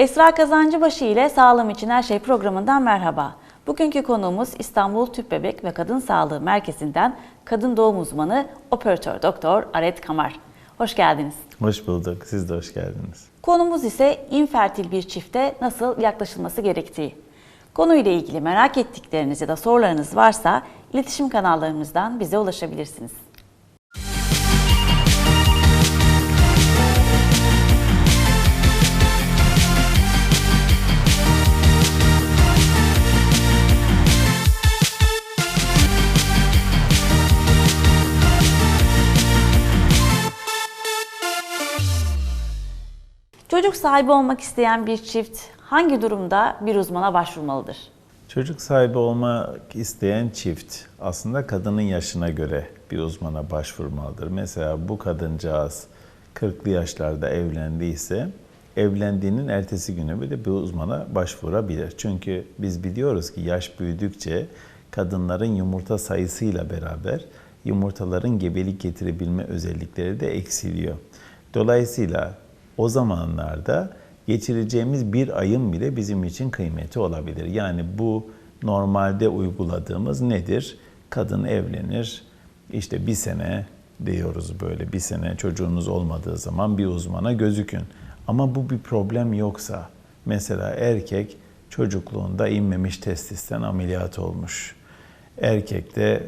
Esra Kazancıbaşı ile Sağlığım İçin Her Şey programından merhaba. Bugünkü konuğumuz İstanbul Tüp Bebek ve Kadın Sağlığı Merkezi'nden kadın doğum uzmanı operatör doktor Aret Kamar. Hoş geldiniz. Hoş bulduk. Siz de hoş geldiniz. Konumuz ise infertil bir çifte nasıl yaklaşılması gerektiği. Konuyla ilgili merak ettikleriniz ya da sorularınız varsa iletişim kanallarımızdan bize ulaşabilirsiniz. Çocuk sahibi olmak isteyen bir çift hangi durumda bir uzmana başvurmalıdır? Çocuk sahibi olmak isteyen çift aslında kadının yaşına göre bir uzmana başvurmalıdır. Mesela bu kadıncağız 40'lı yaşlarda evlendiyse evlendiğinin ertesi günü bile bir uzmana başvurabilir. Çünkü biz biliyoruz ki yaş büyüdükçe kadınların yumurta sayısıyla beraber yumurtaların gebelik getirebilme özellikleri de eksiliyor. Dolayısıyla o zamanlarda geçireceğimiz bir ayın bile bizim için kıymeti olabilir. Yani bu normalde uyguladığımız nedir? Kadın evlenir, işte bir sene diyoruz böyle bir sene çocuğunuz olmadığı zaman bir uzmana gözükün. Ama bu bir problem yoksa, mesela erkek çocukluğunda inmemiş testisten ameliyat olmuş. Erkekte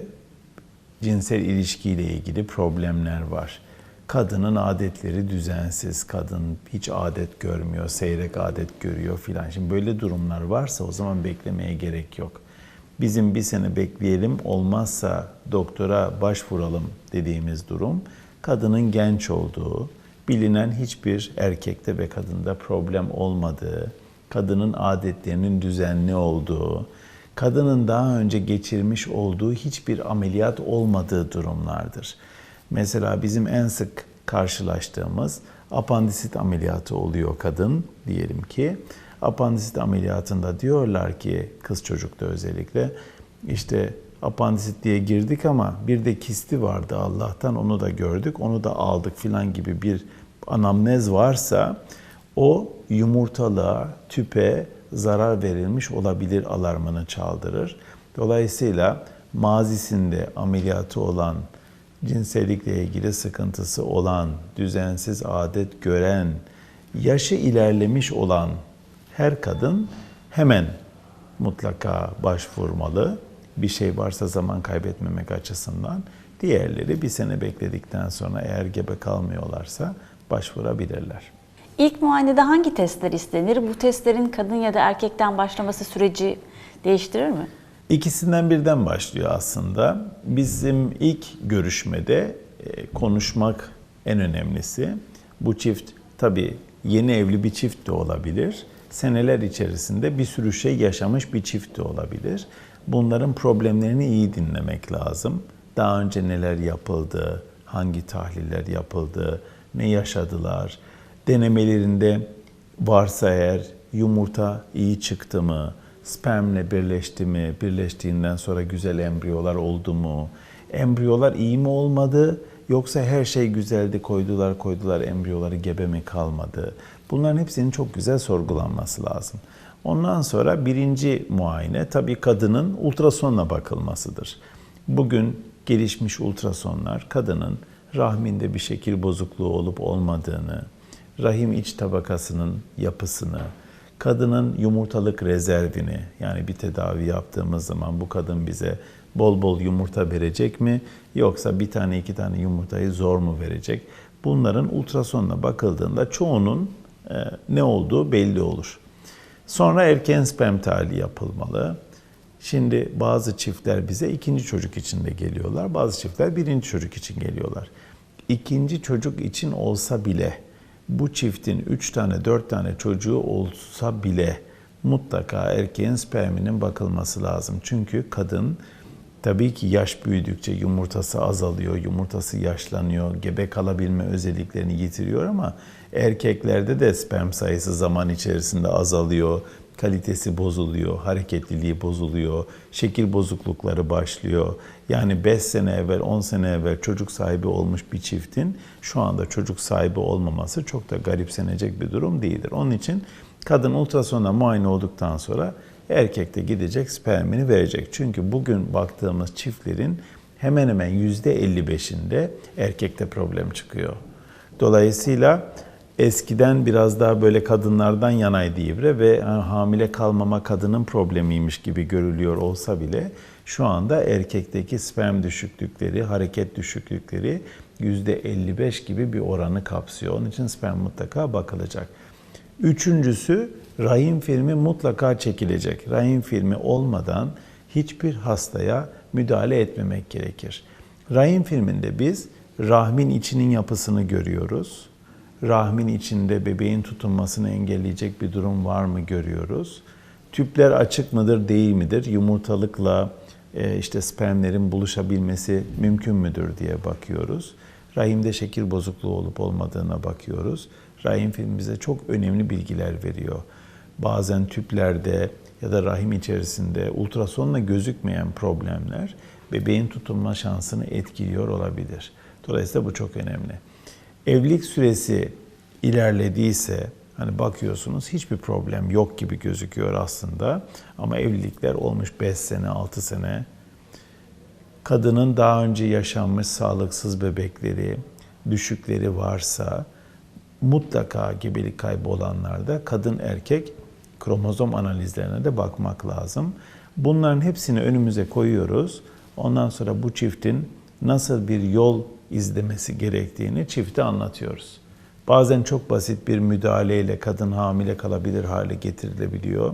cinsel ilişkiyle ilgili problemler var kadının adetleri düzensiz, kadın hiç adet görmüyor, seyrek adet görüyor filan. Şimdi böyle durumlar varsa o zaman beklemeye gerek yok. Bizim bir sene bekleyelim, olmazsa doktora başvuralım dediğimiz durum, kadının genç olduğu, bilinen hiçbir erkekte ve kadında problem olmadığı, kadının adetlerinin düzenli olduğu, kadının daha önce geçirmiş olduğu hiçbir ameliyat olmadığı durumlardır. Mesela bizim en sık karşılaştığımız apandisit ameliyatı oluyor kadın diyelim ki. Apandisit ameliyatında diyorlar ki kız çocukta özellikle işte apandisit diye girdik ama bir de kisti vardı Allah'tan onu da gördük onu da aldık filan gibi bir anamnez varsa o yumurtalığa, tüpe zarar verilmiş olabilir alarmını çaldırır. Dolayısıyla mazisinde ameliyatı olan cinsellikle ilgili sıkıntısı olan, düzensiz adet gören, yaşı ilerlemiş olan her kadın hemen mutlaka başvurmalı. Bir şey varsa zaman kaybetmemek açısından. Diğerleri bir sene bekledikten sonra eğer gebe kalmıyorlarsa başvurabilirler. İlk muayenede hangi testler istenir? Bu testlerin kadın ya da erkekten başlaması süreci değiştirir mi? İkisinden birden başlıyor aslında. Bizim ilk görüşmede e, konuşmak en önemlisi. Bu çift tabii yeni evli bir çift de olabilir. Seneler içerisinde bir sürü şey yaşamış bir çift de olabilir. Bunların problemlerini iyi dinlemek lazım. Daha önce neler yapıldı, hangi tahliller yapıldı, ne yaşadılar, denemelerinde varsa eğer yumurta iyi çıktı mı, spermle birleşti mi, birleştiğinden sonra güzel embriyolar oldu mu, embriyolar iyi mi olmadı yoksa her şey güzeldi koydular koydular embriyoları gebe mi kalmadı. Bunların hepsinin çok güzel sorgulanması lazım. Ondan sonra birinci muayene tabii kadının ultrasonla bakılmasıdır. Bugün gelişmiş ultrasonlar kadının rahminde bir şekil bozukluğu olup olmadığını, rahim iç tabakasının yapısını, kadının yumurtalık rezervini yani bir tedavi yaptığımız zaman bu kadın bize bol bol yumurta verecek mi yoksa bir tane iki tane yumurtayı zor mu verecek? Bunların ultrasonla bakıldığında çoğunun e, ne olduğu belli olur. Sonra erken sperm tahlili yapılmalı. Şimdi bazı çiftler bize ikinci çocuk için de geliyorlar. Bazı çiftler birinci çocuk için geliyorlar. İkinci çocuk için olsa bile bu çiftin 3 tane 4 tane çocuğu olsa bile mutlaka erkeğin sperminin bakılması lazım. Çünkü kadın tabii ki yaş büyüdükçe yumurtası azalıyor, yumurtası yaşlanıyor, gebe kalabilme özelliklerini yitiriyor ama erkeklerde de sperm sayısı zaman içerisinde azalıyor, kalitesi bozuluyor, hareketliliği bozuluyor, şekil bozuklukları başlıyor. Yani 5 sene evvel, 10 sene evvel çocuk sahibi olmuş bir çiftin şu anda çocuk sahibi olmaması çok da garipsenecek bir durum değildir. Onun için Kadın ultrasonla muayene olduktan sonra erkek de gidecek spermini verecek. Çünkü bugün baktığımız çiftlerin hemen hemen %55'inde erkekte problem çıkıyor. Dolayısıyla eskiden biraz daha böyle kadınlardan yanaydı ibre ve yani hamile kalmama kadının problemiymiş gibi görülüyor olsa bile şu anda erkekteki sperm düşüklükleri, hareket düşüklükleri %55 gibi bir oranı kapsıyor. Onun için sperm mutlaka bakılacak. Üçüncüsü rahim filmi mutlaka çekilecek. Rahim filmi olmadan hiçbir hastaya müdahale etmemek gerekir. Rahim filminde biz rahmin içinin yapısını görüyoruz. Rahmin içinde bebeğin tutunmasını engelleyecek bir durum var mı görüyoruz. Tüpler açık mıdır, değil midir? Yumurtalıkla e, işte spermlerin buluşabilmesi mümkün müdür diye bakıyoruz. Rahimde şekil bozukluğu olup olmadığına bakıyoruz. Rahim film bize çok önemli bilgiler veriyor. Bazen tüplerde ya da rahim içerisinde ultrasonla gözükmeyen problemler bebeğin tutunma şansını etkiliyor olabilir. Dolayısıyla bu çok önemli. Evlilik süresi ilerlediyse hani bakıyorsunuz hiçbir problem yok gibi gözüküyor aslında ama evlilikler olmuş 5 sene, 6 sene. Kadının daha önce yaşanmış sağlıksız bebekleri, düşükleri varsa mutlaka gebelik kaybı olanlarda kadın erkek kromozom analizlerine de bakmak lazım. Bunların hepsini önümüze koyuyoruz. Ondan sonra bu çiftin nasıl bir yol izlemesi gerektiğini çifte anlatıyoruz. Bazen çok basit bir müdahaleyle kadın hamile kalabilir hale getirilebiliyor.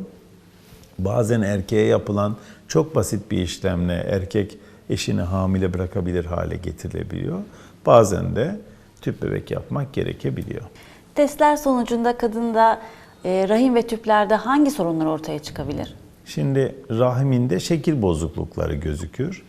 Bazen erkeğe yapılan çok basit bir işlemle erkek eşini hamile bırakabilir hale getirilebiliyor. Bazen de tüp bebek yapmak gerekebiliyor. Testler sonucunda kadında e, rahim ve tüplerde hangi sorunlar ortaya çıkabilir? Şimdi rahiminde şekil bozuklukları gözükür.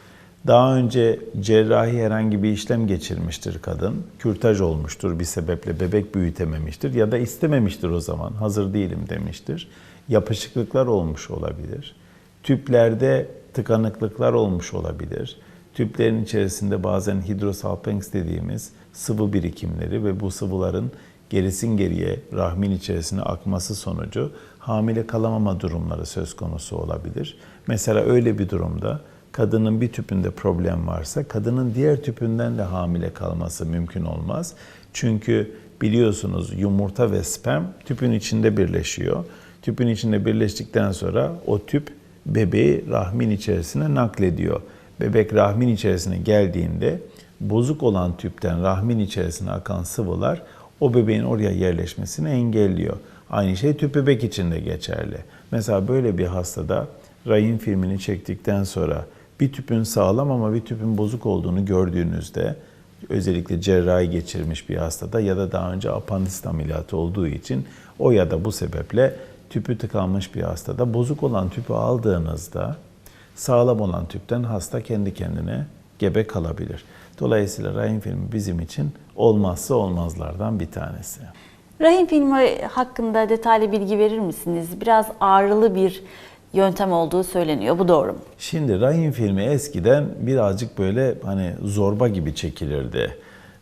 Daha önce cerrahi herhangi bir işlem geçirmiştir kadın. Kürtaj olmuştur bir sebeple bebek büyütememiştir ya da istememiştir o zaman. Hazır değilim demiştir. Yapışıklıklar olmuş olabilir. Tüplerde tıkanıklıklar olmuş olabilir. Tüplerin içerisinde bazen hidrosalpinx dediğimiz sıvı birikimleri ve bu sıvıların gerisin geriye rahmin içerisine akması sonucu hamile kalamama durumları söz konusu olabilir. Mesela öyle bir durumda kadının bir tüpünde problem varsa kadının diğer tüpünden de hamile kalması mümkün olmaz. Çünkü biliyorsunuz yumurta ve sperm tüpün içinde birleşiyor. Tüpün içinde birleştikten sonra o tüp bebeği rahmin içerisine naklediyor. Bebek rahmin içerisine geldiğinde bozuk olan tüpten rahmin içerisine akan sıvılar o bebeğin oraya yerleşmesini engelliyor. Aynı şey tüp bebek için de geçerli. Mesela böyle bir hastada rahim filmini çektikten sonra bir tüpün sağlam ama bir tüpün bozuk olduğunu gördüğünüzde özellikle cerrahi geçirmiş bir hastada ya da daha önce apandisit ameliyatı olduğu için o ya da bu sebeple tüpü tıkanmış bir hastada bozuk olan tüpü aldığınızda sağlam olan tüpten hasta kendi kendine gebe kalabilir. Dolayısıyla rahim filmi bizim için olmazsa olmazlardan bir tanesi. Rahim filmi hakkında detaylı bilgi verir misiniz? Biraz ağrılı bir yöntem olduğu söyleniyor. Bu doğru mu? Şimdi rahim filmi eskiden birazcık böyle hani zorba gibi çekilirdi.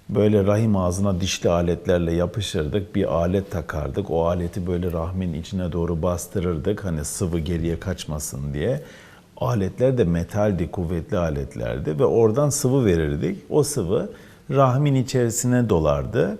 Böyle rahim ağzına dişli aletlerle yapışırdık, bir alet takardık. O aleti böyle rahmin içine doğru bastırırdık hani sıvı geriye kaçmasın diye. Aletler de metaldi, kuvvetli aletlerdi ve oradan sıvı verirdik. O sıvı rahmin içerisine dolardı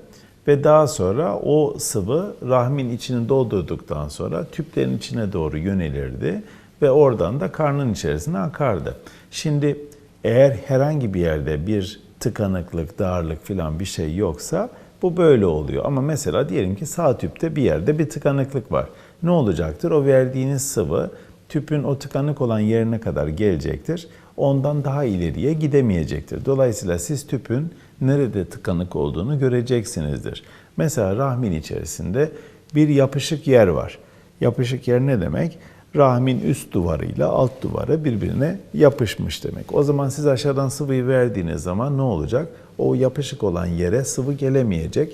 ve daha sonra o sıvı rahmin içini doldurduktan sonra tüplerin içine doğru yönelirdi ve oradan da karnın içerisine akardı. Şimdi eğer herhangi bir yerde bir tıkanıklık, darlık filan bir şey yoksa bu böyle oluyor. Ama mesela diyelim ki sağ tüpte bir yerde bir tıkanıklık var. Ne olacaktır? O verdiğiniz sıvı tüpün o tıkanık olan yerine kadar gelecektir. Ondan daha ileriye gidemeyecektir. Dolayısıyla siz tüpün nerede tıkanık olduğunu göreceksinizdir. Mesela rahmin içerisinde bir yapışık yer var. Yapışık yer ne demek? Rahmin üst duvarıyla alt duvarı birbirine yapışmış demek. O zaman siz aşağıdan sıvıyı verdiğiniz zaman ne olacak? O yapışık olan yere sıvı gelemeyecek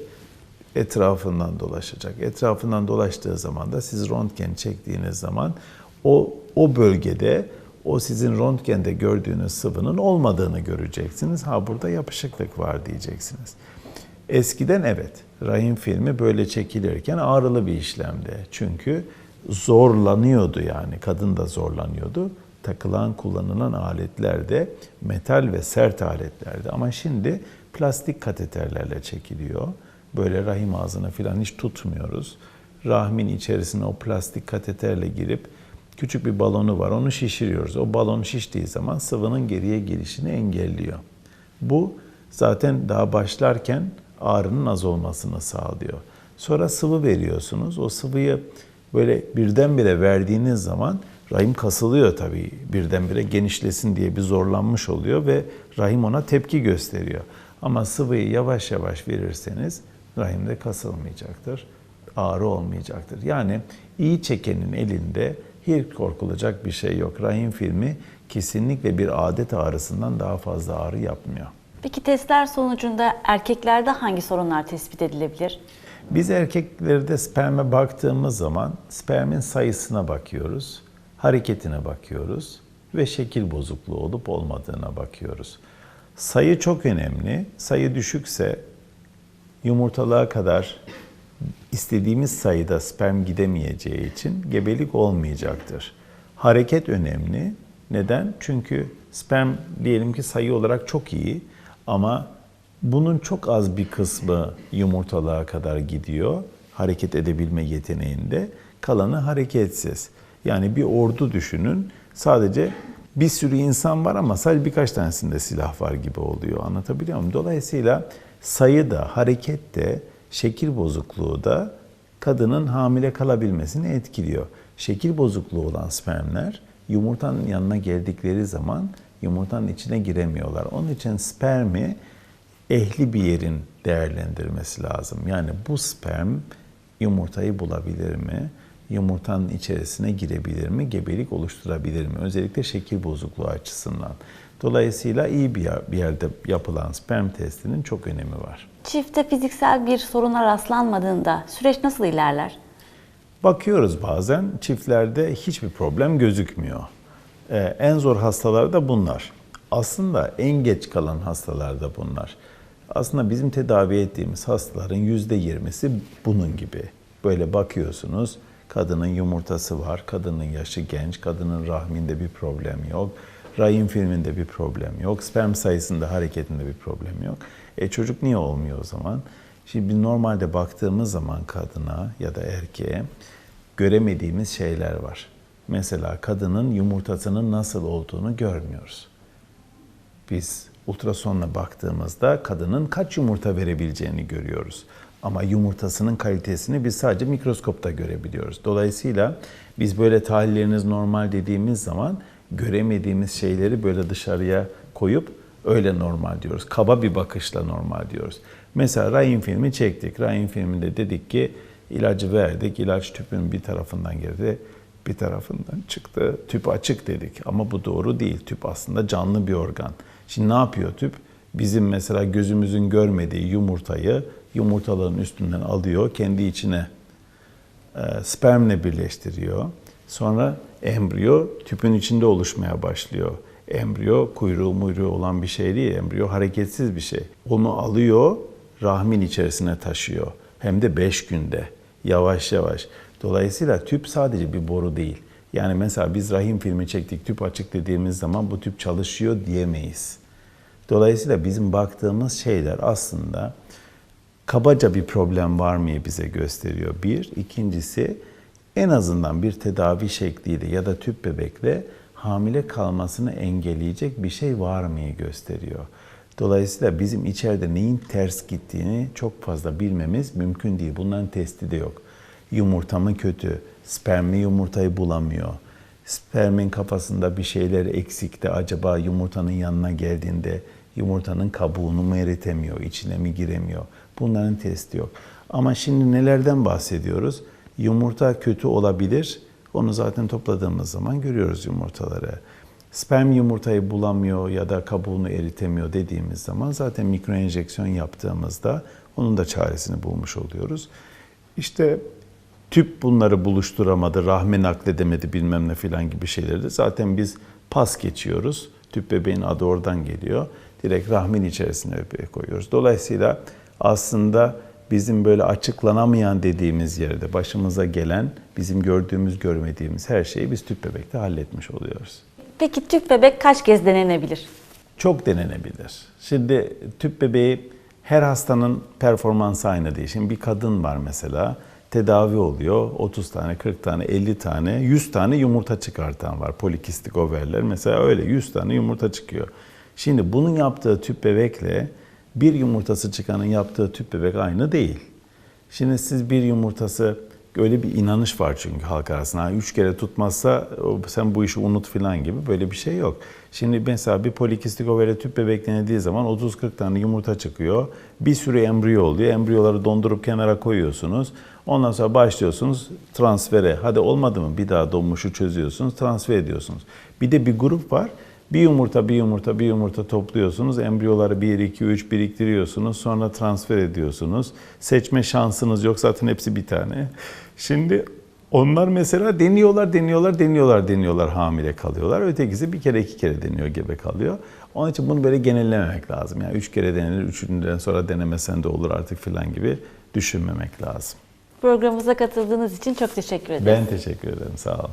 etrafından dolaşacak. Etrafından dolaştığı zaman da siz röntgen çektiğiniz zaman o o bölgede o sizin röntgende gördüğünüz sıvının olmadığını göreceksiniz. Ha burada yapışıklık var diyeceksiniz. Eskiden evet, rahim filmi böyle çekilirken ağrılı bir işlemdi. Çünkü zorlanıyordu yani, kadın da zorlanıyordu. Takılan, kullanılan aletler de metal ve sert aletlerdi. Ama şimdi plastik kateterlerle çekiliyor. Böyle rahim ağzına falan hiç tutmuyoruz. Rahmin içerisine o plastik kateterle girip küçük bir balonu var, onu şişiriyoruz. O balon şiştiği zaman sıvının geriye gelişini engelliyor. Bu zaten daha başlarken ağrının az olmasını sağlıyor. Sonra sıvı veriyorsunuz. O sıvıyı böyle birdenbire verdiğiniz zaman rahim kasılıyor tabii. Birdenbire genişlesin diye bir zorlanmış oluyor ve rahim ona tepki gösteriyor. Ama sıvıyı yavaş yavaş verirseniz rahimde kasılmayacaktır. Ağrı olmayacaktır. Yani iyi çekenin elinde hiç korkulacak bir şey yok. Rahim filmi kesinlikle bir adet ağrısından daha fazla ağrı yapmıyor. Peki testler sonucunda erkeklerde hangi sorunlar tespit edilebilir? Biz erkeklerde sperme baktığımız zaman spermin sayısına bakıyoruz, hareketine bakıyoruz ve şekil bozukluğu olup olmadığına bakıyoruz. Sayı çok önemli. Sayı düşükse yumurtalığa kadar istediğimiz sayıda sperm gidemeyeceği için gebelik olmayacaktır. Hareket önemli. Neden? Çünkü sperm diyelim ki sayı olarak çok iyi ama bunun çok az bir kısmı yumurtalığa kadar gidiyor. Hareket edebilme yeteneğinde. Kalanı hareketsiz. Yani bir ordu düşünün. Sadece bir sürü insan var ama sadece birkaç tanesinde silah var gibi oluyor. Anlatabiliyor muyum? Dolayısıyla sayı da, hareket de, şekil bozukluğu da kadının hamile kalabilmesini etkiliyor. Şekil bozukluğu olan spermler yumurtanın yanına geldikleri zaman yumurtanın içine giremiyorlar. Onun için spermi ehli bir yerin değerlendirmesi lazım. Yani bu sperm yumurtayı bulabilir mi? Yumurtanın içerisine girebilir mi? Gebelik oluşturabilir mi? Özellikle şekil bozukluğu açısından. Dolayısıyla iyi bir bir yerde yapılan sperm testinin çok önemi var. Çifte fiziksel bir soruna rastlanmadığında süreç nasıl ilerler? Bakıyoruz bazen çiftlerde hiçbir problem gözükmüyor. Ee, en zor hastalar da bunlar. Aslında en geç kalan hastalar da bunlar. Aslında bizim tedavi ettiğimiz hastaların yüzde yirmisi bunun gibi. Böyle bakıyorsunuz, kadının yumurtası var, kadının yaşı genç, kadının rahminde bir problem yok, rahim filminde bir problem yok, sperm sayısında, hareketinde bir problem yok. E çocuk niye olmuyor o zaman? Şimdi normalde baktığımız zaman kadına ya da erkeğe göremediğimiz şeyler var. Mesela kadının yumurtasının nasıl olduğunu görmüyoruz. Biz ultrasonla baktığımızda kadının kaç yumurta verebileceğini görüyoruz. Ama yumurtasının kalitesini biz sadece mikroskopta görebiliyoruz. Dolayısıyla biz böyle tahlilleriniz normal dediğimiz zaman göremediğimiz şeyleri böyle dışarıya koyup öyle normal diyoruz. Kaba bir bakışla normal diyoruz. Mesela rahim filmi çektik. Rahim filminde dedik ki ilacı verdik. İlaç tüpün bir tarafından girdi bir tarafından çıktı. Tüp açık dedik ama bu doğru değil. Tüp aslında canlı bir organ. Şimdi ne yapıyor tüp? Bizim mesela gözümüzün görmediği yumurtayı yumurtaların üstünden alıyor, kendi içine e, spermle birleştiriyor. Sonra embriyo tüpün içinde oluşmaya başlıyor. Embriyo kuyruğu muyruğu olan bir şey değil, embriyo hareketsiz bir şey. Onu alıyor, rahmin içerisine taşıyor. Hem de 5 günde, yavaş yavaş. Dolayısıyla tüp sadece bir boru değil. Yani mesela biz rahim filmi çektik, tüp açık dediğimiz zaman bu tüp çalışıyor diyemeyiz. Dolayısıyla bizim baktığımız şeyler aslında kabaca bir problem var mı bize gösteriyor. Bir. İkincisi en azından bir tedavi şekliyle ya da tüp bebekle hamile kalmasını engelleyecek bir şey var mı gösteriyor. Dolayısıyla bizim içeride neyin ters gittiğini çok fazla bilmemiz mümkün değil. Bunların testi de yok. Yumurta mı kötü, spermi yumurtayı bulamıyor. Spermin kafasında bir şeyler eksik de acaba yumurtanın yanına geldiğinde yumurtanın kabuğunu mu eritemiyor, içine mi giremiyor? Bunların testi yok. Ama şimdi nelerden bahsediyoruz? Yumurta kötü olabilir. Onu zaten topladığımız zaman görüyoruz yumurtaları. Sperm yumurtayı bulamıyor ya da kabuğunu eritemiyor dediğimiz zaman zaten mikroenjeksiyon yaptığımızda onun da çaresini bulmuş oluyoruz. İşte tüp bunları buluşturamadı, rahme nakledemedi bilmem ne filan gibi şeyleri de zaten biz pas geçiyoruz. Tüp bebeğin adı oradan geliyor. Direkt rahmin içerisine bebeği koyuyoruz. Dolayısıyla aslında bizim böyle açıklanamayan dediğimiz yerde başımıza gelen, bizim gördüğümüz, görmediğimiz her şeyi biz tüp bebekte halletmiş oluyoruz. Peki tüp bebek kaç kez denenebilir? Çok denenebilir. Şimdi tüp bebeği her hastanın performansı aynı değil. Şimdi bir kadın var mesela tedavi oluyor. 30 tane, 40 tane, 50 tane, 100 tane yumurta çıkartan var. Polikistik overler mesela öyle 100 tane yumurta çıkıyor. Şimdi bunun yaptığı tüp bebekle bir yumurtası çıkanın yaptığı tüp bebek aynı değil. Şimdi siz bir yumurtası öyle bir inanış var çünkü halk arasında. Ha, Üç kere tutmazsa sen bu işi unut falan gibi böyle bir şey yok. Şimdi mesela bir polikistik overe tüp bebek denediği zaman 30-40 tane yumurta çıkıyor. Bir sürü embriyo oluyor. Embriyoları dondurup kenara koyuyorsunuz. Ondan sonra başlıyorsunuz transfere. Hadi olmadı mı bir daha donmuşu çözüyorsunuz, transfer ediyorsunuz. Bir de bir grup var. Bir yumurta, bir yumurta, bir yumurta topluyorsunuz. Embriyoları 1, 2, 3 biriktiriyorsunuz. Sonra transfer ediyorsunuz. Seçme şansınız yok zaten hepsi bir tane. Şimdi onlar mesela deniyorlar, deniyorlar, deniyorlar, deniyorlar hamile kalıyorlar. Ötekisi bir kere iki kere deniyor gebe kalıyor. Onun için bunu böyle genellememek lazım. Yani üç kere denilir, üçüncüden sonra denemesen de olur artık filan gibi düşünmemek lazım. Programımıza katıldığınız için çok teşekkür ederim. Ben teşekkür ederim, sağ olun.